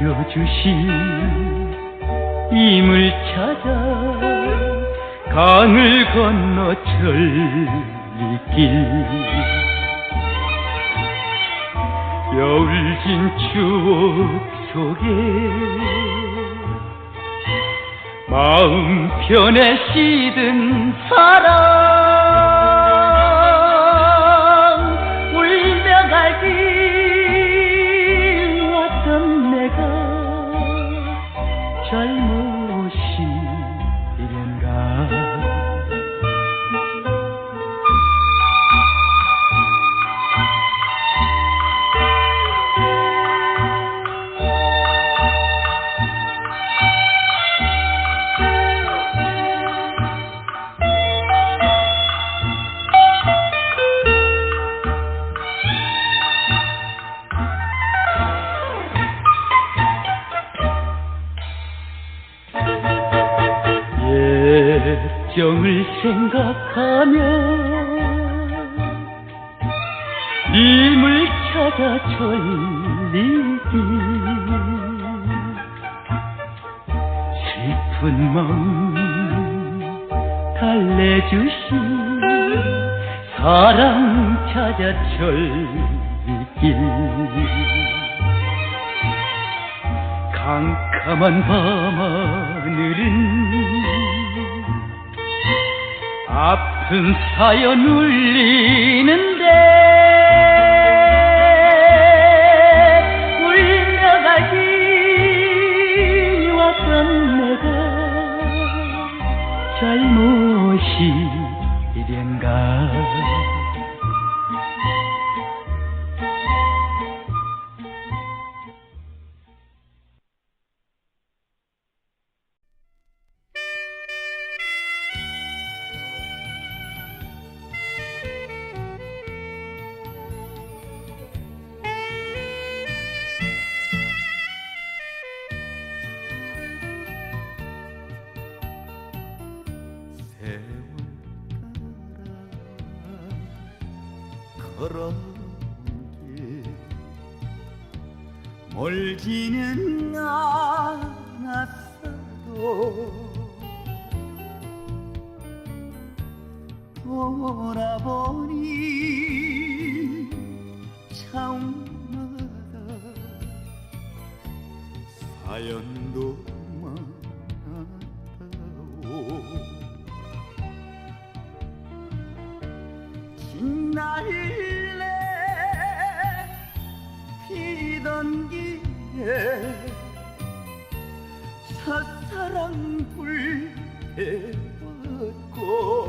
주신 임을 찾아 강을 건너 천리길. 여울진 추억 속에 마음 편에 시든 사랑 님을 찾아 천리길 슬픈 마음 달래주신 사랑 찾아 천리길. 캄캄한 밤하늘은 아 픈 사연 울리는데 울며 가기 왔던 내가 잘못이련가 걸어오게 멀지는 않았어도 돌아보니 차움마다 사연 사랑 불 태웠고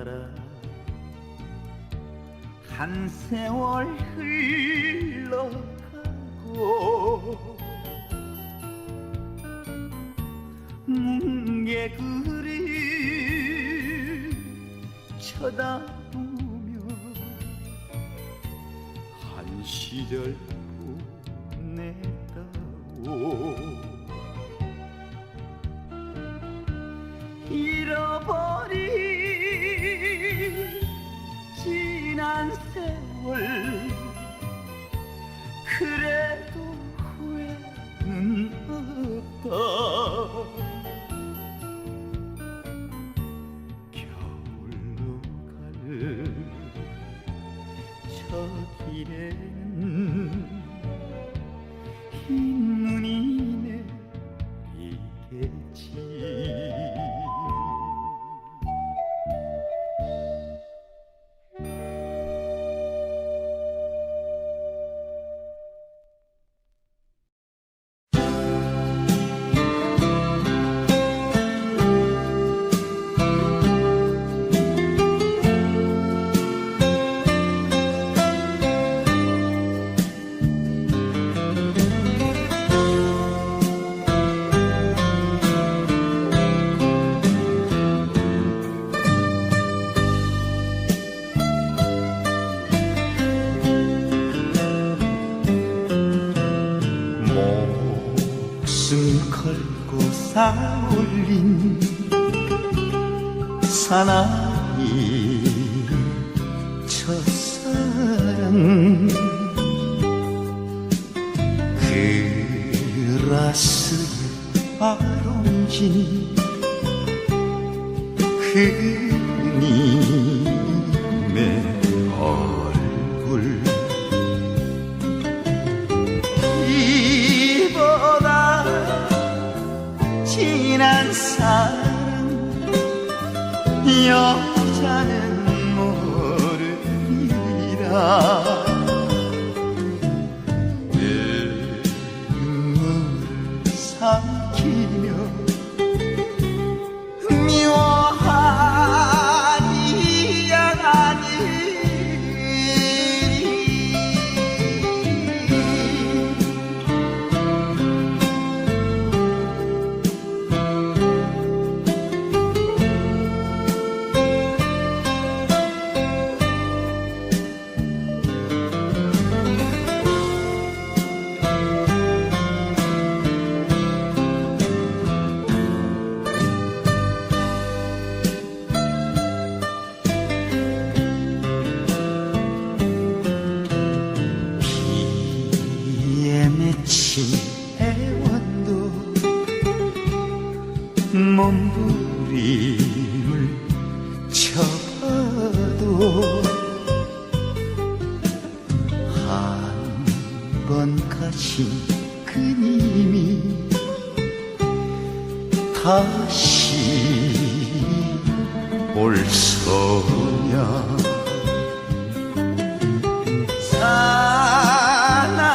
따라 한 세월 흘러가고 뭉게 그리 쳐다보며 한 시절 보냈다오 세월 그래도 후회는 없다. 겨울로 갈저 길에 쌓아올린 사나이 첫사랑. 그라스에 아롱진 그님 여 다시 올 소야.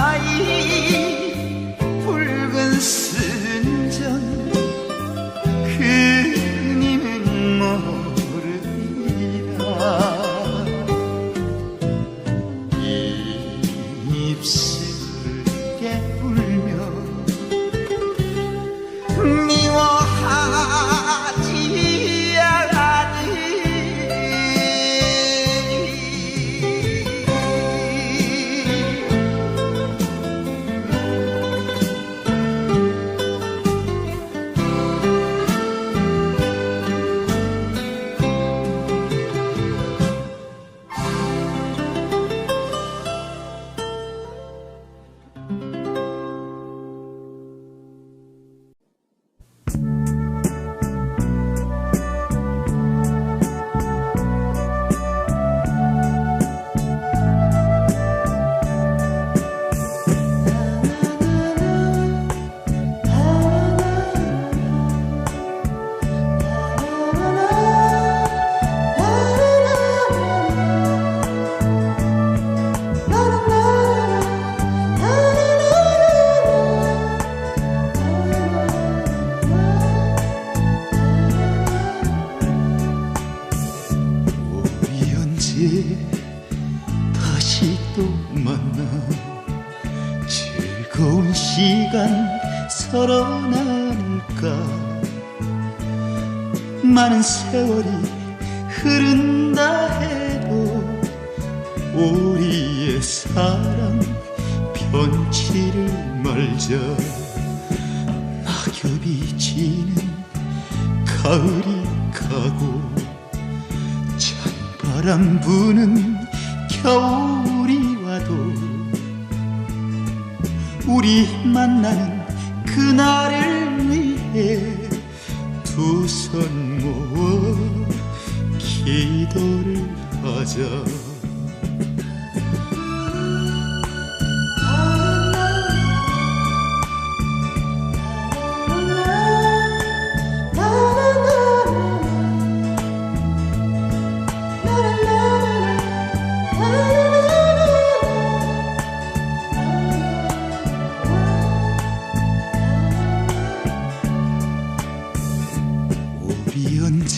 사나이 붉은 순전 그님은 모르리라 입술 다시 또 만나 즐거운 시간 나눌까? 많은 세월이 흐른다 해도 우리의 사랑 변치를 말자 낙엽이 지는 가을이 가고 찬 바람 부는 겨울이 와도 우리 만나는 그날을 위해 두 손 모아 기도를 하자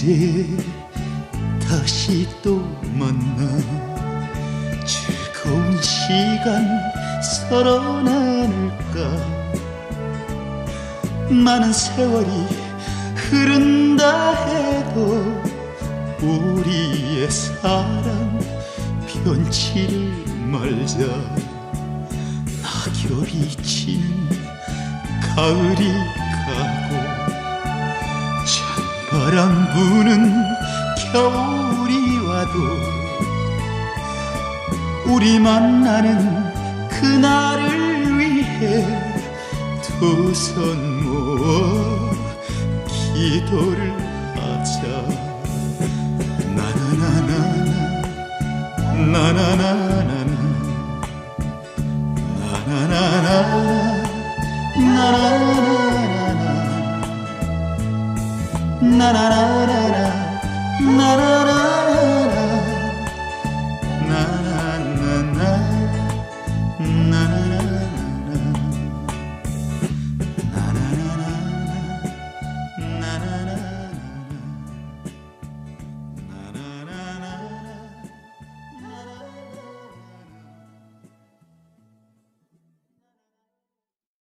언제 다시 또 만나 즐거운 시간 서로 나눌까? 많은 세월이 흐른다 해도 우리의 사랑 변치를 말자. 낙엽이 지는 가을이 가고 찬 바람 부는 겨울이 와도 우리 만나는 그날을 위해 두 손 모아 기도를 하자. 나나나나나 나나나나나 나나나나 나 나나 na na na na na na